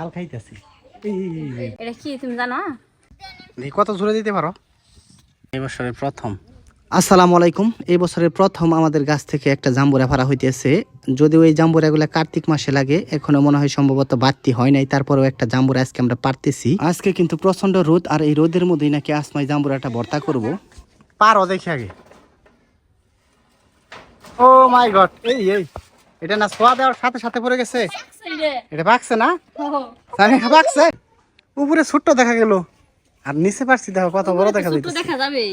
তাল খাইতেছি। এটা কি তুমি জানো? কত জোরে দিতে পারো? এই বছরের প্রথম। আসসালামু আলাইকুম। এই বছরের প্রথম আমাদের গাছ থেকে একটা জাম্বুরা ফাড়া হইতেছে। যদিও এই জাম্বুরাগুলো কার্তিক মাসে লাগে এখনও মনে হয় সম্ভবত বাড়তি হয় নাই তারপরেও একটা জাম্বুরা আজকে আমরা পারতেছি। আজকে কিন্তু প্রচণ্ড রোদ আর এই রোদের মধ্যেই নাকি আসমাই জাম্বুরাটা ভর্তা করব। পারো দেখি আগে। ও মাই গড এই এই। এটা না সোয়া দেওয়ার সাথে সাথে পড়ে গেছে? এটা পাকছে না? জানি উপরে ছোট্ট দেখা গেল। আর নিচে পারছি দেখো কত বড় দেখা যাইতেছে। দেখা যাবে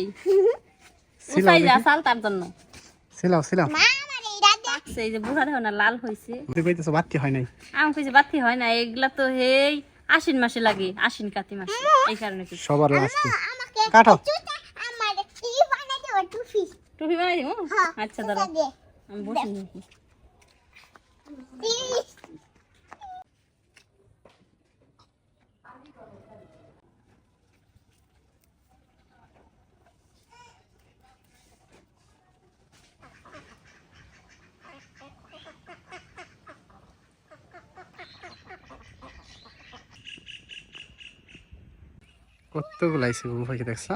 উঠাই যা চাল তার জন্য। পাকছে এই যে দেখো না লাল হয়েছে তুই কইতেছো বাতি হয় নাই। আম কইছে বাতি হয় না এগুলা তো হেই আশ্বিন মাসে লাগে আশ্বিন কাতি মাসে এই কারণে কি? সবার লাস্টে কাটো। টুপি। বানাই দিব আচ্ছা দাঁড়া আমি বসে দেখি। কতগুলো আইছে বুবু ভাইকে দেখছ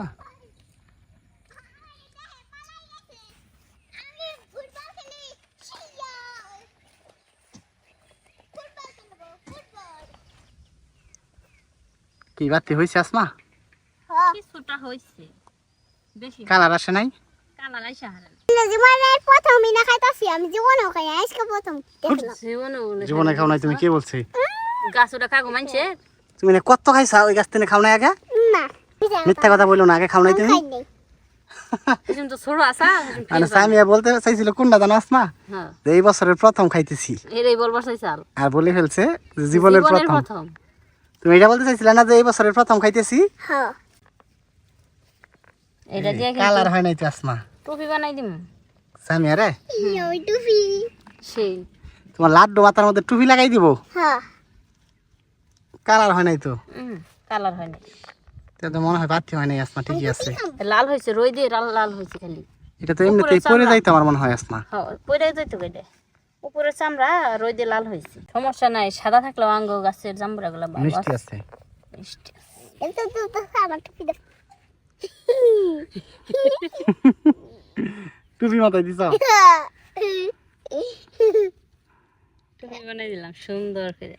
কি বাতি হয়েছে আসমা? কিছুটা হয়েছে বেশি কালার আসে নাই? কালার আইসা হারান জীবনের প্রথম খাইতাছি আমি জীবনেও খাই আজকে প্রথম জীবনে জীবনে খাও নাই তুমি কে বলছে? গাছ ওটা কাগো মানছে? তুমি না কত খাইছা? ওই গাছ থেকে খাও নাই আগে? না মিথ্যা কথা বলল না আগে খাও নাই তুমি? খাই নাই। তুমি তো ছোট আসা মানে সামিয়া বলতে চাইছিল কোনটা জানো আসমা? হ্যাঁ। এই বছরের প্রথম খাইতেছি। আর। বলে ফেলছে জীবনের প্রথম। তুমি এটা বলতে চাইছিলে না যে এই বছরের প্রথম খাইতেছি? হ্যাঁ। এটা দিয়ে কালার হয় নাই তো আসমা। টুপি বানাই দিম। সামিয়া রে। ওই টুপি। সেই। তোমার লাড্ডু মাথার মধ্যে টুপি লাগাই দিব? হ্যাঁ। কালার হয় নাই তো? কালার হয় না এটা তো মনে হয় বাতি হয় নাই আসমা ঠিকই আছে। লাল হয়েছে রই দিয়ে লাল লাল হয়েছে খালি। এটা তো এমনিতেই পরে যাইতো আমার মনে হয় আসমা। হ্যাঁ পরে যাইতো উপরের চামড়া রই দিয়ে লাল হয়েছে। সমস্যা নাই সাদা থাকলেও আঙ্গ গাছের জাম্বুরা গুলা মিষ্টি আছে। মিষ্টি টুপি দাও। মাথায় দিছ? টুপি বানাই দিলাম সুন্দর করে।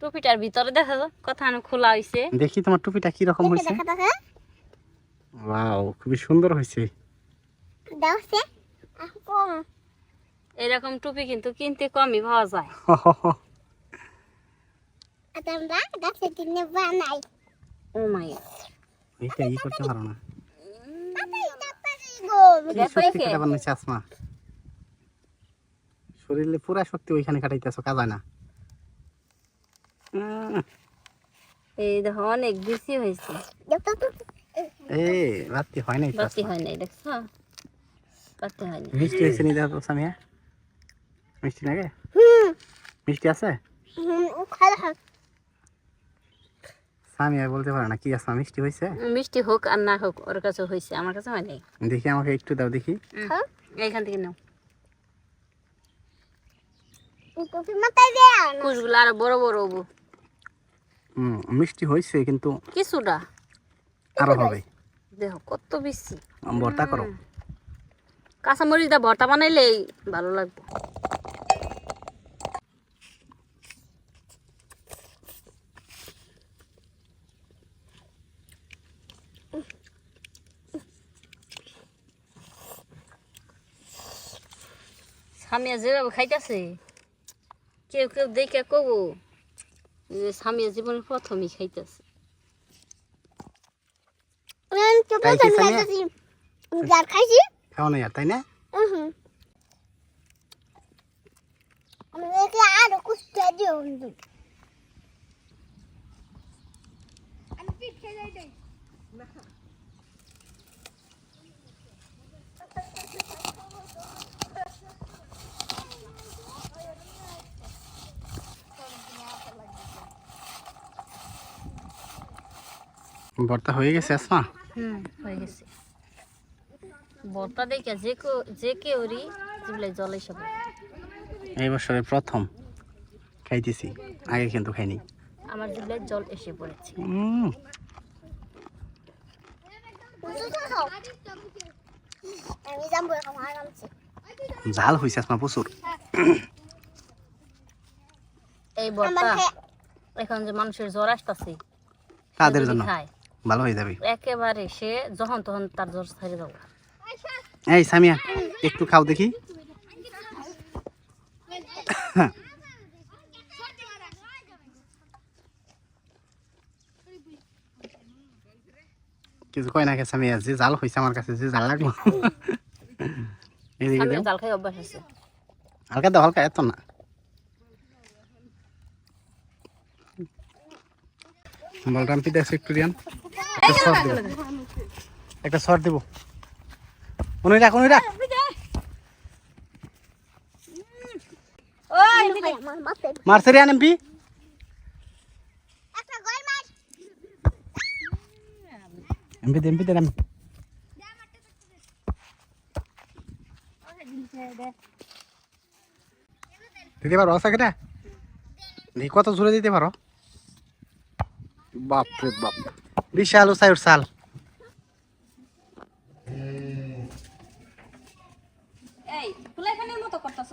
টুপিটার ভিতরে দেখা কথা খোলা হয়েছে দেখি তোমার টুপিটা কি রকম দেখা দেখা ওয়াও খুবই সুন্দর কম। এরকম টুপি কিন্তু কিনতে কমই পাওয়া যায়। আমরা গাছে কিনে বানাই। ও মাই এইটা ই করতে পারো না। গো। কি শক্তি কেটে বানাইছে আসমা? শরীরে পুরা শক্তি ওইখানে কাটাইতেছো কাজায় না। এই দেখো অনেক বেশি হয়েছে। বাতি হয় নাই আসমা। হয় নাই দেখছ? বাতি হয় নাই। মিষ্টি হয়েছে নি দেখো সামিয়া মিষ্টি লাগে মিষ্টি আছে? হুম খালা বলতে পারে না কি আসমা মিষ্টি হয়েছে মিষ্টি হোক আর না হোক ওর কাছে হয়েছে আমার কাছে হয় নাই দেখি আমাকে একটু দাও দেখি। এইখান থেকে নাও। টুপি মাথায় দেয়া কুচগুলো আরও বড় বড় হব। মিষ্টি হয়েছে কিন্তু কিছুটা। আরও হবে। দেখো কত বেশি। ভর্তা করো। কাঁচামরিচ দা ভর্তা বানাইলেই ভালো লাগবে। সামিয়া যেভাবে খাইতেছে কেউ কেউ দেখে কব যে সামিয়া জীবনের প্রথমই খাইতেছে। টুপি তাই কি সামিয়া? খাইতাছি। গার খাইছি। খাও না আর তাই না? আমি ভর্তা হয়ে গেছে আসমা? হুম হয়ে গেছে। বর্তা দেখে যে যে কেউরই জিবলে জলে সব এই বছরের প্রথম খাইতেছি আগে কিন্তু খাইনি। আমার জিভে জল এসে পড়েছে। ঝাল হয়েছে আসমা প্রচুর। এই খে- এখন যে মানুষের জ্বর আসতেছে তাদের জন্য। খায়। ভালো হয়ে যাবে। একেবারে সে যখন তখন তার জ্বর ছেড়ে দেবো এই সামিয়া একটু খাও দেখি। কিছু কয় না কে সামিয়া যে জাল হয়েছে আমার কাছে যে জাল লাগল এদিকে জাল খাই অভ্যাস আছে। হালকা দাও হালকা এত না। বলরাম পিতা সেক্টরিয়ান একটা শর্ট দেব। উনি রাখ উনি রাখ। ওই ভাই, আমার এমপি দে এমপি দে এমপি দিতে পারো সাকেটা কত জোরে দিতে পারো? বাপ রে বাপ। বিশাল মতো করতেছ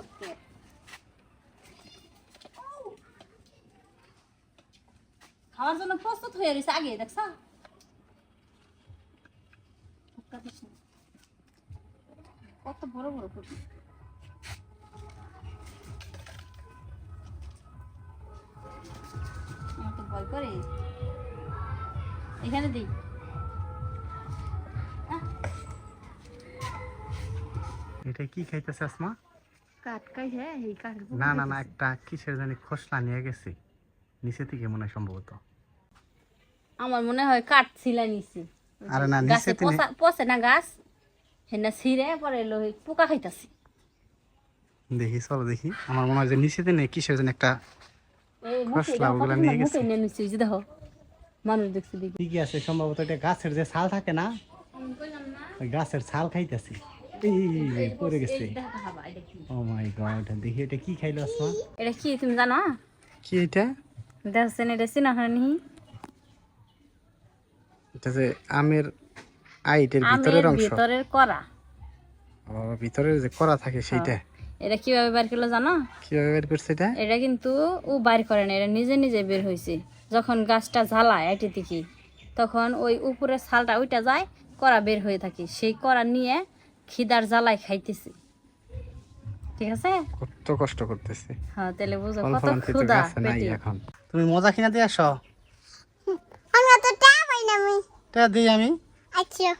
খাওয়ার জন্য প্রস্তুত হয়ে রয়েছে আগে, দেখছ? কত বড় বড় ফুটি আমার তো ভয় করে। এখানে দিই। এটা কি খাইতেছে আসমা? হ্যাঁ এই না না না একটা কিসের জানি খসলা নিয়ে গেছে। নিচে থেকে মনে হয় সম্ভবত। আমার মনে হয় কাঠ ছিলা নিছি আরে না, নিচে তিনি- পচে না গাছ? হেনা ছিঁড়ে পরে এলো ওই পোকা খাইতাছি। দেখি চলো দেখি। আমার মনে হয় যে নিচেতে নেই কিসের জানি একটা খসলা ওগুলা নিয়ে গেছে। যে দেখো। মানুষ দেখছি দেখি। কি আছে সম্ভবত এটা গাছের যে ছাল থাকে না গাছের ছাল খাইতেছে। এই পড়ে গেছে? ও মাই গড দেখি এটা কি খাইলো আসমা? এটা কি তুমি জানো? কি এটা? দেখছেন এটা চিনা এটা যে আমের আইটের ভিতরের অংশ। ভিতরের করা ও ভিতরের যে করা থাকে সেইটা। এটা কীভাবে বের করল জানো? কীভাবে বের করছে এটা? এটা কিন্তু ও বাইর করে না এটা নিজে নিজে বের হয়েছে যখন গাছটা জ্বালায় এটি থেকে তখন ওই উপরের ছালটা ওইটা যায় করা বের হয়ে থাকে। সেই করা নিয়ে খিদার জ্বালায় খাইতেছি। ঠিক আছে? কত কষ্ট করতেছি। হ্যাঁ তাহলে বুঝো কত ক্ষুদা পেটে। এখন। তুমি মজা কিনা দিয়ে আসো। আমরা তো টা পাই না আমি। টা দিই আমি। আচ্ছা।